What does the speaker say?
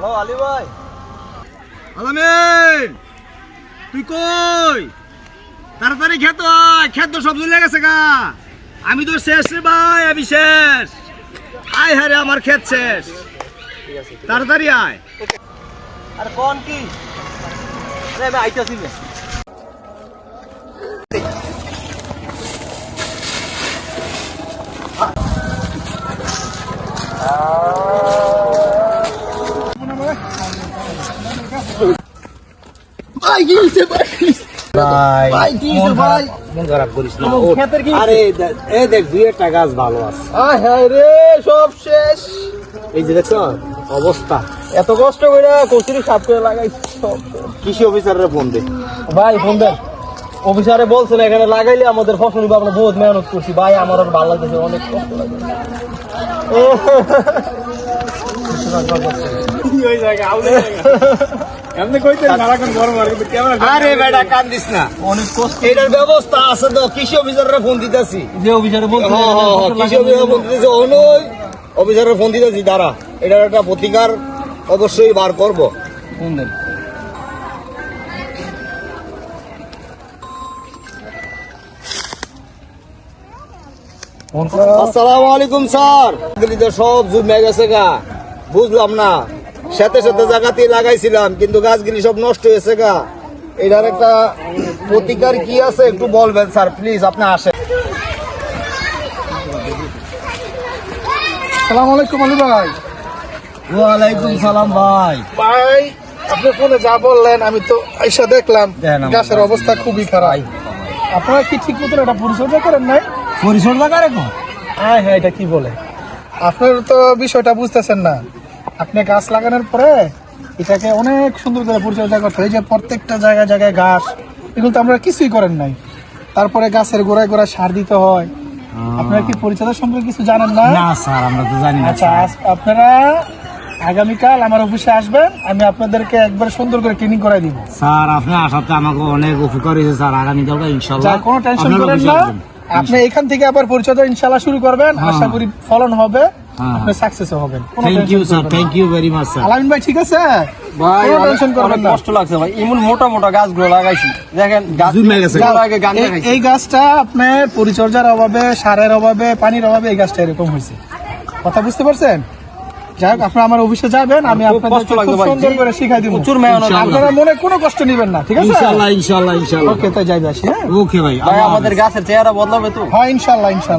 Hello Ali ভাই। আলামিন তুই কই? তাড়াতাড়ি খেত আয়। খেত সব চলে গেছে গা। আমি তো শেষ রে ভাই আমি শেষ। আয় হ্যাঁ আমার খেত শেষ। তাড়াতাড়ি আয়। আর কোন কি? আইতাছি ভাই ভাই ভাই এই দেখ একটা গাছ ভালো রে সব শেষ এই যে অবস্থা এত কষ্ট করে সাপ করে সব। কৃষি ফোন দে ভাই ফোন অফিসারে বলছেন এখানে লাগাইলে আমাদের ফসল আমরা বহুত মেহনত করছি ভাই আমার আর ভালো লাগতেছে অনেক কষ্ট লাগে আরে বেটা কান্দিস না। অনেক কষ্ট। এটার ব্যবস্থা আছে তো কৃষি অফিসারের ফোন দিতেছি। যে অফিসারে বলছেন হ্যাঁ হ্যাঁ হ্যাঁ, কৃষি অফিসারের ফোন দিতেছি অনুই অফিসারের ফোন দিতেছি দাঁড়া। এটার একটা প্রতিকার অবশ্যই বার করব। ফোন দেন। আসসালামু আলাইকুম স্যার। সব জুমে গেছে গা। বুঝলাম না। সাথে সাথে জায়গাতেই লাগাইছিলাম কিন্তু গাছগুলি সব নষ্ট হয়েছে গা। এটার একটা প্রতিকার কি আছে একটু বলবেন স্যার প্লিজ আপনি আসেন। সালাম আলাইকুম আলী ভাই। ওয়ালাইকুম সালাম ভাই। ভাই আপনি ফোনে যা বললেন আমি তো আইসা দেখলাম গাছের অবস্থা খুবই খারাপ। আপনারা কি ঠিক মতো এটা পরিচর্যা করেন নাই? পরিচর্যা করে হ্যাঁ হ্যাঁ এটা কি বলে? আপনার তো বিষয়টা বুঝতেছেন না। আপনি গাছ লাগানোর পরে এটাকে অনেক সুন্দর করে পরিচর্যা করতে হয় যে প্রত্যেকটা জায়গায় জায়গায় ঘাস এগুলো তো আপনারা কিছুই করেন নাই। তারপরে গাছের গোড়ায় গোড়ায় সার দিতে হয়। আপনারা কি পরিচর্যা সম্পর্কে কিছু জানেন না? না স্যার আমরা তো জানি না আচ্ছা আপনারা আগামীকাল আমার অফিসে আসবেন আমি আপনাদেরকে একবার সুন্দর করে ট্রেনিং করাই দিব। স্যার আপনি আসাতে আমাকে অনেক উপকার হয়েছে স্যার। আগামীকালকে ইনশাল্লাহ যা কোনো টেনশন করেন না। আপনি এখান থেকে আবার পরিচর্যা ইনশাল্লাহ শুরু করবেন। হ্যাঁ। আশা করি ফলন হবে। আপনি সাকসেস হবেন। Thank you sir thank you very much sir Alamin ভাই ঠিক আছে? ভাই কোনো টেনশন করবেন না। কষ্ট লাগছে ভাই। এমন মোটা মোটা গাছগুলো লাগাইছি। দেখেন গাছ জুমে গেছে। আগে গান এই- গাছটা আপনার পরিচর্যার অভাবে সারের অভাবে পানির অভাবে এই গাছটা এরকম হয়েছে। কথা বুঝতে পারছেন? যাই হোক আপনারা আমার অফিসে যাবেন আমি আপনাদের কষ্ট লাগছে ভাই। সুন্দর করে শিখাই দিব। প্রচুর মেহনত আপনারা মনে কোনো কষ্ট নেবেন না ঠিক আছে? ইনশাল্লাহ ইনশাল্লাহ ইনশাল্লাহ। ওকে তাই যাই আসি হ্যাঁ? ওকে ভাই। ভাই আমাদের গাছের চেহারা বদলাবে তো। হ্যাঁ ইনশাল্লাহ ইনশাল্লাহ।